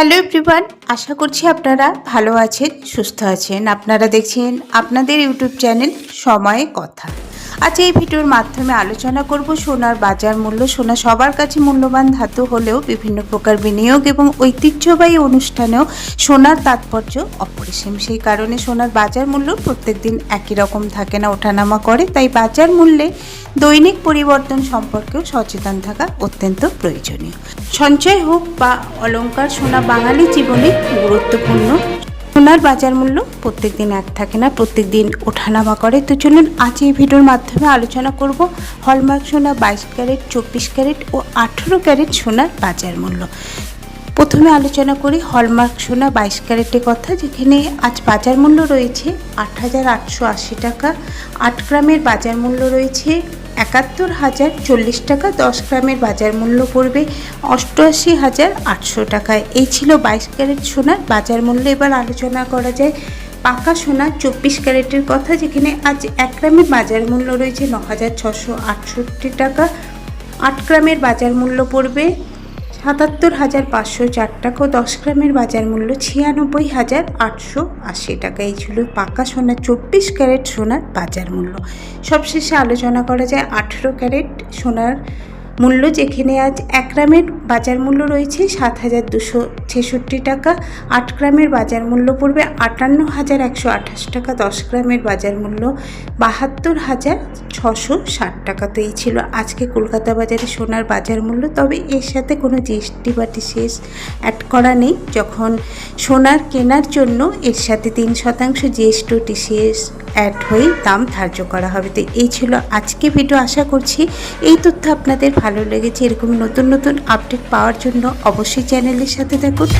Hello everyone, আশা করছি আপনারা ভালো আছেন, সুস্থ আছেন। আপনারা দেখছেন আপনাদের ইউটিউব চ্যানেল সময়ে কথা। আজ এই ভিডিওর মাধ্যমে আলোচনা করব সোনার বাজার মূল্য। সোনা সবার কাছে মূল্যবান ধাতু হলেও বিভিন্ন প্রকার বিনিয়োগ এবং ঐতিহ্যবাহী অনুষ্ঠানেও সোনার তাৎপর্য অপরিসীম। সেই কারণে সোনার বাজার মূল্য প্রত্যেক দিন একই রকম থাকে না, ওঠানামা করে। তাই বাজার মূল্যে দৈনিক পরিবর্তন সম্পর্কেও সচেতন থাকা অত্যন্ত প্রয়োজনীয়। সঞ্চয় হোক বা অলঙ্কার সোনা বাঙালি জীবনে গুরুত্বপূর্ণ সোনার বাজার মূল্য প্রত্যেক দিন এক থাকে না প্রত্যেক দিন ওঠানামা করে। তো চলুন আজ এই ভিডিওর মাধ্যমে আলোচনা করব হলমার্ক সোনা বাইশ ক্যারেট, চব্বিশ ক্যারেট ও আঠেরো ক্যারেট সোনার বাজার মূল্য। প্রথমে আলোচনা করি হলমার্ক সোনা বাইশ ক্যারেটের কথা, যেখানে আজ বাজার মূল্য রয়েছে আট হাজার আটশো আশি টাকা, আট গ্রামের বাজার মূল্য রয়েছে একাত্তর হাজার চল্লিশ টাকা দশ গ্রামের বাজার মূল্য পড়বে অষ্টআশি হাজার আটশো টাকায়। এই ছিল বাইশ ক্যারেট সোনার বাজার মূল্য। এবার আলোচনা করা যায় পাকা সোনা চব্বিশ ক্যারেটের কথা, যেখানে আজ এক গ্রামের বাজার মূল্য রয়েছে ন হাজার ছশো আটষট্টি টাকা। আট গ্রামের বাজার মূল্য পড়বে সাতাত্তর হাজার পাঁচশো চার টাকা দশ গ্রামের বাজার মূল্য ছিয়ানব্বই হাজার আটশো আশি টাকা। এই ছিল পাকা সোনা, চব্বিশ ক্যারেট সোনার বাজার মূল্য সবশেষে আলোচনা করা যায় আঠেরো ক্যারেট সোনার মূল্য যেখানে আজ এক গ্রামের বাজার মূল্য রয়েছে সাত হাজার দুশো ছেষট্টি টাকা। আট গ্রামের বাজার মূল্য পড়বে আটান্ন হাজার একশো আঠাশ টাকা। দশ গ্রামের বাজার মূল্য বাহাত্তর হাজার ছশো ষাট টাকা তো এই ছিল। আজকে কলকাতা বাজারে সোনার বাজার মূল্য, তবে এর সাথে কোনো জিএসটি বা টিসিএস অ্যাড করা নেই। যখন সোনার কেনার জন্য এর সাথে তিন শতাংশ জিএসটি টিসিএস অ্যাড হয়ে দাম ধার্য করা হবে। তো এই ছিল আজকে ভিডিও আশা করছি এই তথ্য আপনাদের ভালো লেগেছে এরকম নতুন নতুন আপডেট পাওয়ার জন্য অবশ্যই চ্যানেলের সাথে থাকুন।